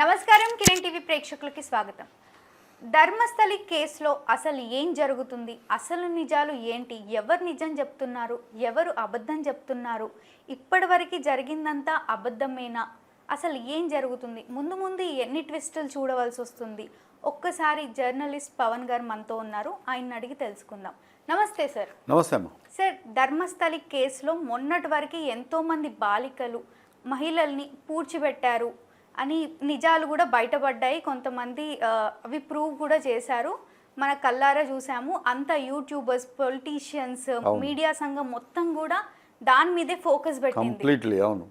నమస్కారం కిరణ్ టీవీ ప్రేక్షకులకి స్వాగతం. ధర్మస్థలి కేసులో అసలు ఏం జరుగుతుంది? అసలు నిజాలు ఏంటి? ఎవరు నిజం చెప్తున్నారు? ఎవరు అబద్ధం చెప్తున్నారు? ఇప్పటివరకు జరిగిందంతా అబద్ధమేనా? అసలు ఏం జరుగుతుంది? ముందు ముందు ఎన్ని ట్విస్టులు చూడవలసి వస్తుంది? ఒక్కసారి జర్నలిస్ట్ పవన్ గారు మనతో ఉన్నారు. ఆయన అడిగి తెలుసుకుందాం. నమస్తే సార్. నమస్తే సార్ ధర్మస్థలి కేసులో మొన్నటి వరకు ఎంతోమంది బాలికలు మహిళల్ని పూడ్చిపెట్టారు. అని నిజాలు కూడా బయటపడ్డాయి. కొంతమంది అవి ప్రూవ్ కూడా చేశారు. మన కల్లారా చూసాము అంత యూట్యూబర్స్ పొలిటీషియన్స్ మీడియా సంఘం మొత్తం కూడా దాని మీదే ఫోకస్ పెట్టింది. అవును.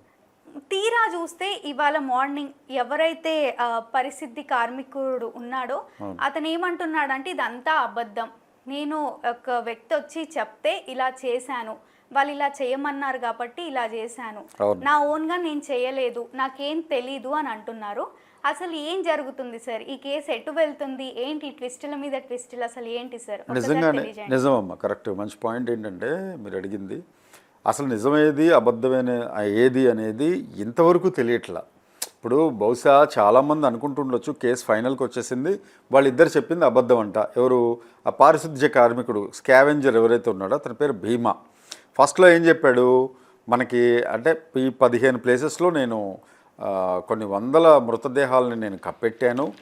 తీరా చూస్తే ఇవాళ మార్నింగ్ ఎవరైతే ఆ, పరిస్థితి కార్మికుడు ఉన్నాడో అతను ఏమంటున్నాడంటే ఇదంతా అబద్ధం. నేను ఒక వ్యక్తి వచ్చి చెప్తే ఇలా చేశాను. వాళ్ళు ఇలా చేయమన్నారు కాబట్టి ఇలా చేశాను. నా ఓన్గా నేను చేయలేదు నాకేం తెలీదు అని అంటున్నారు. అసలు ఏం జరుగుతుంది సార్? ఈ కేసు ఎటు వెళ్తుంది? ఏంటి ట్విస్టుల మీద ట్విస్టులు అసలు ఏంటి సార్? నిజంగానే. నిజమమ్మ కరెక్ట్. మంచి పాయింట్ ఏంటంటే మీరు అడిగింది. అసలు నిజమేది అబద్ధమైన ఏది అనేది ఇంతవరకు తెలియట్లా. ఇప్పుడు బహుశా చాలామంది అనుకుంటుండొచ్చు కేసు ఫైనల్కి వచ్చేసింది వాళ్ళిద్దరు చెప్పింది అబద్ధం అంట ఎవరు? ఆ పారిశుద్ధ్య కార్మికుడు స్కావెంజర్ ఎవరైతే ఉన్నాడో అతని పేరు భీమా. ఫస్ట్లో ఏం చెప్పాడు? మనకి అంటే ఈ పదిహేను ప్లేసెస్లో నేను కొన్ని వందల మృతదేహాలని నేను కప్పెట్టాను.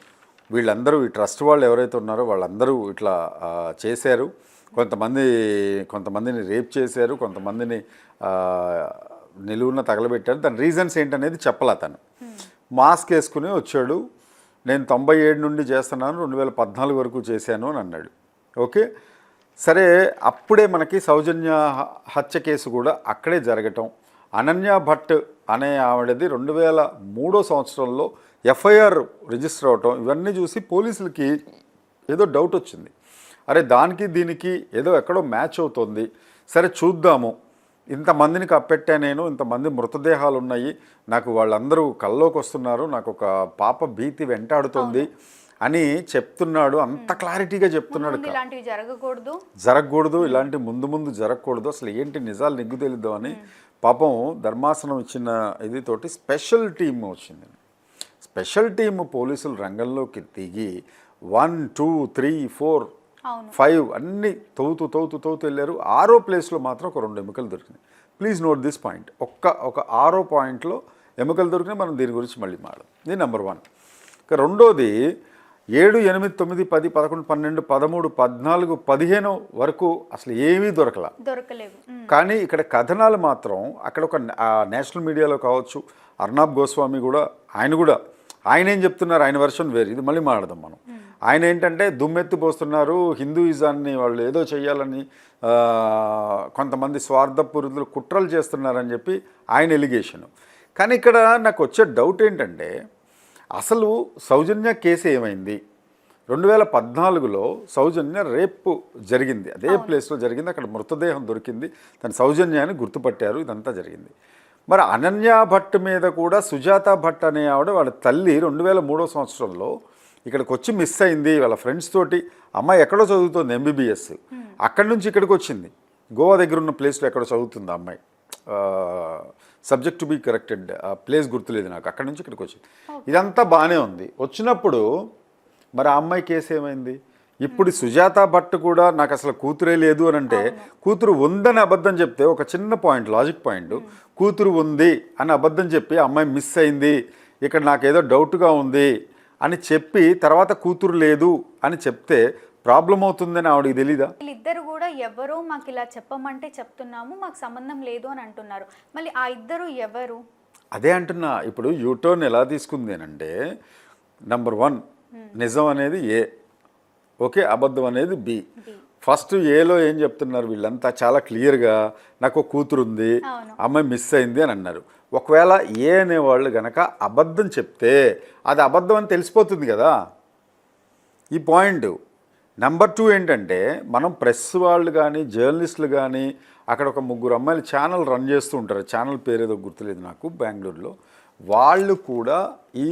వీళ్ళందరూ ఈ ట్రస్ట్ వాళ్ళు ఎవరైతే ఉన్నారో వాళ్ళందరూ ఇట్లా చేశారు. కొంతమంది కొంతమందిని రేప్ చేశారు. కొంతమందిని నిలువున తగలబెట్టారు. దాని రీజన్స్ ఏంటనేది చెప్పలే తను మాస్క్ వేసుకుని వచ్చాడు. నేను తొంభై ఏడు నుండి చేస్తున్నాను. రెండు వేల పద్నాలుగు వరకు చేశాను అని అన్నాడు. ఓకే? సరే అప్పుడే మనకి సౌజన్య హత్య కేసు కూడా అక్కడే జరగటం. అనన్య భట్ అనే ఆవిడది రెండు వేల మూడో సంవత్సరంలో ఎఫ్ఐఆర్ రిజిస్టర్ అవటం ఇవన్నీ చూసి పోలీసులకి ఏదో డౌట్ వచ్చింది. అరే దానికి దీనికి ఏదో ఎక్కడో మ్యాచ్ అవుతుంది. సరే చూద్దాము. ఇంతమందిని కప్పెట్టా నేను ఇంతమంది మృతదేహాలు ఉన్నాయి నాకు వాళ్ళందరూ కల్లోకి వస్తున్నారు నాకు ఒక పాప భీతి వెంటాడుతుంది. అని చెప్తున్నాడు. అంత క్లారిటీగా చెప్తున్నాడు జరగకూడదు. జరగకూడదు ఇలాంటి ముందు ముందు జరగకూడదు. అసలు ఏంటి నిజాలు నిగ్గు తెలిద్దామని పాపం ధర్మాసనం ఇచ్చిన ఇది తోటి స్పెషల్ టీమ్ వచ్చింది. స్పెషల్ టీమ్ పోలీసులు రంగంలోకి దిగి one two three four five అన్ని తవ్వుతూ తవ్వుతూ తవ్వుతూ వెళ్ళారు. ఆరో ప్లేస్లో మాత్రం ఒక రెండు ఎముకలు దొరికినాయి. ప్లీజ్ నోట్ దిస్ పాయింట్ ఒక్క ఒక ఆరో పాయింట్లో ఎముకలు దొరికినాయి. మనం దీని గురించి మళ్ళీ మాట్లాడదాం. ఇది నెంబర్ వన్ ఇక రెండోది ఏడు ఎనిమిది తొమ్మిది పది పదకొండు పన్నెండు పదమూడు పద్నాలుగు పదిహేను వరకు అసలు ఏమీ దొరకల. దొరకలేవు. ఉమ్. కానీ ఇక్కడ కథనాలు మాత్రం అక్కడ ఒక నేషనల్ మీడియాలో కావచ్చు అర్నాబ్ గోస్వామి కూడా ఆయన కూడా ఆయన ఏం చెప్తున్నారు ఆయన వెర్షన్ వేరు. ఇది మళ్ళీ మాట్లాడదాం మనం. ఆయన ఏంటంటే దుమ్మెత్తి పోస్తున్నారు హిందూయిజాన్ని వాళ్ళు ఏదో చేయాలని కొంతమంది స్వార్థపూరితులు కుట్రలు చేస్తున్నారని చెప్పి ఆయన ఎలిగేషన్. కానీ ఇక్కడ నాకు వచ్చే డౌట్ ఏంటంటే అసలు సౌజన్య కేసు ఏమైంది? రెండు వేల పద్నాలుగులో సౌజన్య రేపు జరిగింది. అదే ప్లేస్లో జరిగింది. అక్కడ మృతదేహం దొరికింది. తన సౌజన్య అని గుర్తుపట్టారు. ఇదంతా జరిగింది. మరి అనన్య భట్ మీద కూడా సుజాత భట్ అనే ఆవిడ వాళ్ళ తల్లి రెండు వేల మూడో సంవత్సరంలో ఇక్కడికి వచ్చి మిస్ అయింది. వాళ్ళ ఫ్రెండ్స్ తోటి అమ్మాయి ఎక్కడో చదువుతుంది ఎంబీబీఎస్ అక్కడి నుంచి ఇక్కడికి వచ్చింది గోవా దగ్గర ఉన్న ప్లేస్లో ఎక్కడో చదువుతుంది అమ్మాయి. Subject to be corrected place గుర్తులేదు నాకు. అక్కడి నుంచి ఇక్కడికి వచ్చింది ఇదంతా బాగానే ఉంది. వచ్చినప్పుడు మరి ఆ అమ్మాయి కేసు ఏమైంది? ఇప్పుడు సుజాత భట్ కూడా నాకు అసలు కూతురే లేదు అని అంటే కూతురు ఉందని అబద్ధం చెప్తే ఒక చిన్న పాయింట్ లాజిక్ పాయింట్ కూతురు ఉంది అని అబద్ధం చెప్పి అమ్మాయి మిస్ అయింది ఇక్కడ నాకేదో డౌట్గా ఉంది అని చెప్పి తర్వాత కూతురు లేదు అని చెప్తే ప్రాబ్లం అవుతుందని ఆవిడకి తెలీదా? వీళ్ళిద్దరు కూడా ఎవరో మాకు ఇలా చెప్పమంటే చెప్తున్నాము మాకు సంబంధం లేదు అని అంటున్నారు. మళ్ళీ ఆ ఇద్దరు ఎవరు? అదే అంటున్నా ఇప్పుడు యూటర్న్ ఎలా తీసుకుంది అంటే నంబర్ వన్ నిజం అనేది ఏ ఓకే అబద్ధం అనేది బి. ఫస్ట్ ఏలో ఏం చెప్తున్నారు వీళ్ళంతా? చాలా క్లియర్గా నాకు ఒక కూతురు ఉంది. అమ్మాయి మిస్ అయింది అని అన్నారు. ఒకవేళ ఏ అనేవాళ్ళు గనక అబద్ధం చెప్తే అది అబద్ధం అని తెలిసిపోతుంది కదా? ఈ పాయింట్. నెంబర్ టూ ఏంటంటే మనం ప్రెస్ వాళ్ళు కానీ జర్నలిస్టులు కానీ అక్కడ ఒక ముగ్గురు అమ్మాయిలు ఛానల్ రన్ చేస్తూ ఉంటారు. ఛానల్ పేరు ఏదో గుర్తులేదు నాకు బెంగళూరులో. వాళ్ళు కూడా ఈ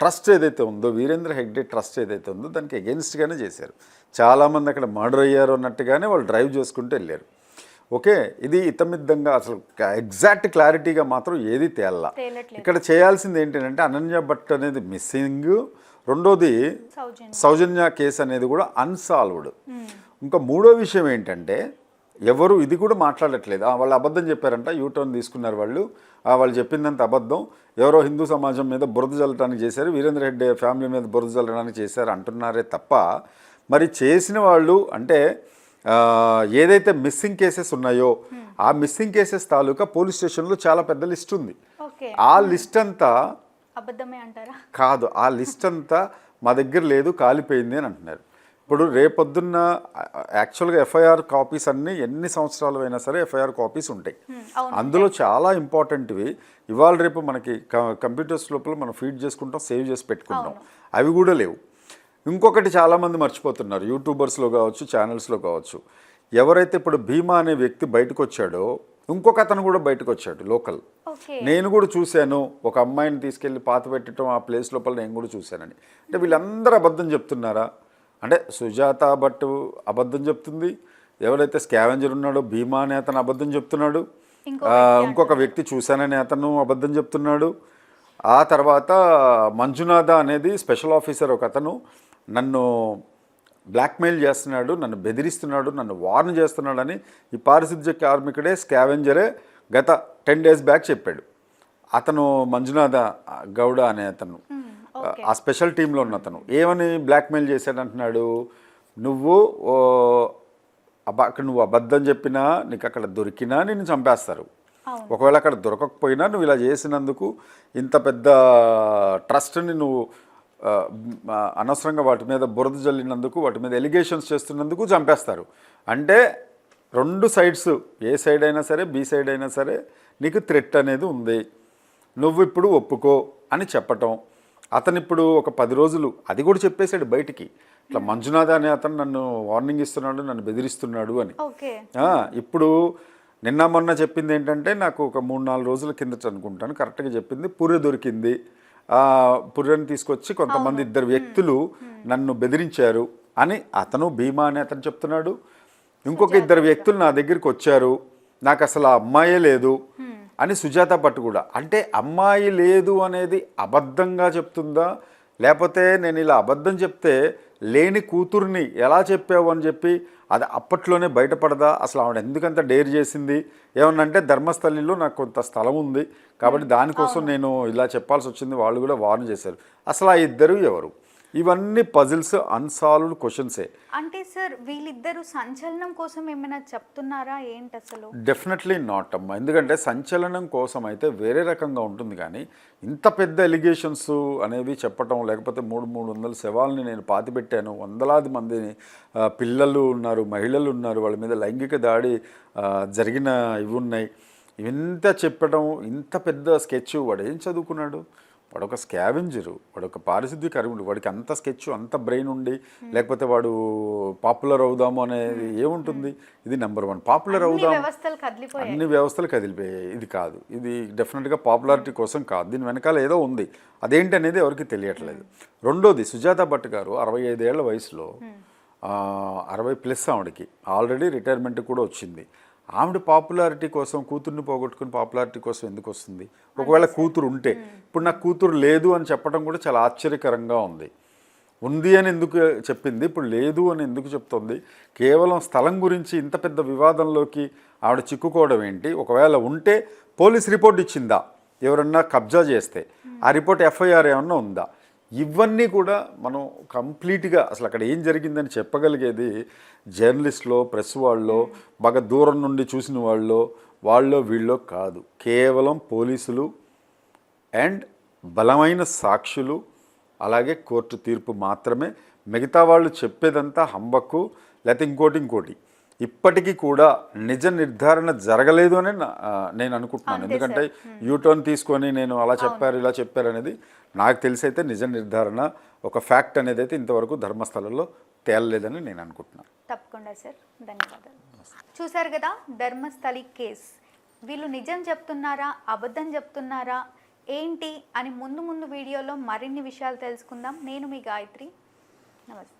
ట్రస్ట్ ఏదైతే ఉందో వీరేంద్ర హెగ్డే ట్రస్ట్ ఏదైతే ఉందో దానికి అగెన్స్ట్గానే చేశారు. చాలామంది అక్కడ మర్డర్ అయ్యారు అన్నట్టుగానే వాళ్ళు డ్రైవ్ చేసుకుంటూ వెళ్ళారు. ఓకే ఇది ఇతమిద్దంగా అసలు ఎగ్జాక్ట్ క్లారిటీగా మాత్రం ఏది తేల్లా. ఇక్కడ చేయాల్సింది ఏంటంటే అనన్య భట్ అనేది మిస్సింగ్ రెండోది సౌజన్య. కేసు అనేది కూడా అన్సాల్వ్డ్ ఇంకా మూడో విషయం ఏంటంటే ఎవరు ఇది కూడా మాట్లాడట్లేదు. ఆ, వాళ్ళు అబద్ధం చెప్పారంట యూటర్న్ తీసుకున్నారు వాళ్ళు. ఆ, వాళ్ళు చెప్పిందంత అబద్ధం. ఎవరో హిందూ సమాజం మీద బురద చల్లడానికి చేశారు వీరేంద్ర రెడ్డి ఫ్యామిలీ మీద బురద చల్లడానికి చేశారు అంటున్నారే తప్ప మరి చేసిన వాళ్ళు అంటే ఏదైతే మిస్సింగ్ కేసెస్ ఉన్నాయో ఆ మిస్సింగ్ కేసెస్ తాలూకా పోలీస్ స్టేషన్లో చాలా పెద్ద లిస్ట్ ఉంది. ఆ లిస్ట్ అంతా అబద్ధమే అంటారా? కాదు ఆ లిస్ట్ అంతా మా దగ్గర లేదు కాలిపోయింది అని అంటున్నారు. ఇప్పుడు రేపొద్దున్న యాక్చువల్గా ఎఫ్ఐఆర్ కాపీస్ అన్నీ ఎన్ని సంవత్సరాలు అయినా సరే ఎఫ్ఐఆర్ కాపీస్ ఉంటాయి. అందులో చాలా ఇంపార్టెంట్వి. ఇవాళ రేపు మనకి కంప్యూటర్స్ లోపల మనం ఫీడ్ చేసుకుంటాం సేవ్ చేసి పెట్టుకుంటాం. అవి కూడా లేవు. ఇంకొకటి చాలామంది మర్చిపోతున్నారు యూట్యూబర్స్లో కావచ్చు ఛానల్స్లో కావచ్చు. ఎవరైతే ఇప్పుడు భీమా అనే వ్యక్తి బయటకు వచ్చాడో ఇంకొక అతను కూడా బయటకు వచ్చాడు లోకల్ నేను కూడా చూశాను ఒక అమ్మాయిని తీసుకెళ్ళి పాత పెట్టడం ఆ ప్లేస్ లోపల నేను కూడా చూశానని. అంటే వీళ్ళందరూ అబద్ధం చెప్తున్నారా? అంటే సుజాత భట్ అబద్ధం చెప్తుంది ఎవరైతే స్కావెంజర్ ఉన్నాడో భీమా అనే అతను అబద్ధం చెప్తున్నాడు ఇంకొక వ్యక్తి చూశానని అతను అబద్ధం చెప్తున్నాడు. ఆ తర్వాత మంజునాథ అనేది స్పెషల్ ఆఫీసర్ ఒక అతను నన్ను బ్లాక్మెయిల్ చేస్తున్నాడు నన్ను బెదిరిస్తున్నాడు నన్ను వార్న్ చేస్తున్నాడని ఈ పారిశుద్ధ్య కార్మికుడే స్కావెంజరే గత టెన్ డేస్ బ్యాక్ చెప్పాడు. అతను మంజునాథ గౌడ అనే అతను. ఆ స్పెషల్ టీంలో ఉన్న అతను. ఏమని బ్లాక్మెయిల్ చేశాడు అంటున్నాడు? నువ్వు అక్కడ నువ్వు అబద్ధం చెప్పినా నీకు అక్కడ దొరికినా నిన్ను చంపేస్తారు. ఒకవేళ అక్కడ దొరకకపోయినా నువ్వు ఇలా చేసినందుకు ఇంత పెద్ద ట్రస్ట్ని నువ్వు అనవసరంగా వాటి మీద బురద జల్లినందుకు వాటి మీద ఎలిగేషన్స్ చేస్తున్నందుకు చంపేస్తారు. అంటే రెండు సైడ్స్ ఏ సైడ్ అయినా సరే బి సైడ్ అయినా సరే నీకు థ్రెట్ అనేది ఉంది. నువ్వు ఇప్పుడు ఒప్పుకో అని చెప్పటం. అతను ఇప్పుడు ఒక పది రోజులు అది కూడా చెప్పేశాడు బయటికి. ఇట్లా మంజునాథ అనే అతను నన్ను వార్నింగ్ ఇస్తున్నాడు నన్ను బెదిరిస్తున్నాడు అని. ఇప్పుడు నిన్న మొన్న చెప్పింది ఏంటంటే నాకు ఒక మూడు నాలుగు రోజుల కిందట అనుకుంటాను. కరెక్ట్గా చెప్పింది పుర్రె దొరికింది. పుర్రెని తీసుకొచ్చి కొంతమంది ఇద్దరు వ్యక్తులు నన్ను బెదిరించారు అని అతను భీమా అని అతను చెప్తున్నాడు. ఇంకొక ఇద్దరు వ్యక్తులు నా దగ్గరికి వచ్చారు. నాకు అసలు ఆ అమ్మాయే లేదు అని సుజాత పట్టు కూడా. అంటే అమ్మాయి లేదు అనేది అబద్ధంగా చెప్తుందా? లేకపోతే నేను ఇలా అబద్ధం చెప్తే లేని కూతుర్ని ఎలా చెప్పావు అని చెప్పి అది అప్పట్లోనే బయటపడదా? అసలు ఆవిడ ఎందుకంత డేర్ చేసింది? ఏమన్నంటే ధర్మస్థలిలో నాకు కొంత స్థలం ఉంది. కాబట్టి దానికోసం నేను ఇలా చెప్పాల్సి వచ్చింది. వాళ్ళు కూడా వార్న్ చేశారు. అసలు ఆ ఇద్దరు ఎవరు? ఇవన్నీ పజిల్స్ అన్సాల్వ్డ్ క్వశ్చన్సే అంటే సార్ వీళ్ళిద్దరు సంచలనం కోసం ఏమైనా చెప్తున్నారా? ఏంటి అసలు? డెఫినెట్లీ నాట్ అమ్మా. ఎందుకంటే సంచలనం కోసం అయితే వేరే రకంగా ఉంటుంది కానీ ఇంత పెద్ద ఎలిగేషన్స్ అనేవి చెప్పటం లేకపోతే మూడు మూడు వందల శవాలని నేను పాతిపెట్టాను వందలాది మందిని పిల్లలు ఉన్నారు మహిళలు ఉన్నారు వాళ్ళ మీద లైంగిక దాడి జరిగిన ఇవి ఉన్నాయి. ఇంత చెప్పడం ఇంత పెద్ద స్కెచ్ వాడు ఏం చదువుకున్నాడు? వాడు ఒక స్కావెంజరు వాడు ఒక పారిశుద్ధ్య కార్మికుడు వాడికి అంత స్కెచ్ అంత బ్రెయిన్ ఉండి లేకపోతే వాడు పాపులర్ అవుదాము అనేది ఏముంటుంది? ఇది నెంబర్ వన్. పాపులర్ అవుదాం. అన్ని వ్యవస్థలు కదిలిపోయాయి ఇది కాదు. ఇది డెఫినెట్గా పాపులారిటీ కోసం కాదు. దీని వెనకాల ఏదో ఉంది. అదేంటి అనేది ఎవరికి తెలియట్లేదు. రెండోది సుజాత భట్ గారు అరవై ఐదేళ్ళ వయసులో అరవై ప్లస్ ఆవిడకి ఆల్రెడీ రిటైర్మెంట్ కూడా వచ్చింది. ఆవిడ పాపులారిటీ కోసం కూతుర్ని పోగొట్టుకుని పాపులారిటీ కోసం ఎందుకు వస్తుంది? ఒకవేళ కూతురు ఉంటే ఇప్పుడు నాకు కూతురు లేదు అని చెప్పడం కూడా చాలా ఆశ్చర్యకరంగా ఉంది. ఉంది అని ఎందుకు చెప్పింది? ఇప్పుడు లేదు అని ఎందుకు చెప్తోంది? కేవలం స్థలం గురించి ఇంత పెద్ద వివాదంలోకి ఆవిడ చిక్కుకోవడం ఏంటి? ఒకవేళ ఉంటే పోలీస్ రిపోర్ట్ ఇచ్చిందా? ఎవరన్నా కబ్జా చేస్తే. ఆ రిపోర్ట్ ఎఫ్ఐఆర్ ఏమన్నా ఉందా? ఇవన్నీ కూడా మనం కంప్లీట్గా అసలు అక్కడ ఏం జరిగిందని చెప్పగలిగేది జర్నలిస్ట్లో ప్రెస్ వాళ్ళలో బాగా దూరం నుండి చూసిన వాళ్ళు వాళ్ళో వీళ్ళో కాదు. కేవలం పోలీసులు అండ్ బలమైన సాక్షులు అలాగే కోర్టు తీర్పు మాత్రమే. మిగతా వాళ్ళు చెప్పేదంతా హంబక్కు లేకపోతే ఇంకోటి ఇంకోటి. ఇప్పటికీ కూడా నిజ నిర్ధారణ జరగలేదు అని నేను అనుకుంటున్నాను. ఎందుకంటే యూటర్న్ తీసుకొని నేను అలా చెప్పారు ఇలా చెప్పారు అనేది నాకు తెలిసి అయితే నిజ నిర్ధారణ ఒక ఫ్యాక్ట్ అనేది అయితే ఇంతవరకు ధర్మస్థలంలో తేలలేదని నేను అనుకుంటున్నాను. తప్పకుండా సార్. ధన్యవాదాలు. చూశారు కదా ధర్మస్థలి కేస్. వీళ్ళు నిజం చెప్తున్నారా అబద్ధం చెప్తున్నారా ఏంటి అని ముందు ముందు వీడియోలో మరిన్ని విషయాలు తెలుసుకుందాం. నేను మీ గాయత్రి. నమస్తే.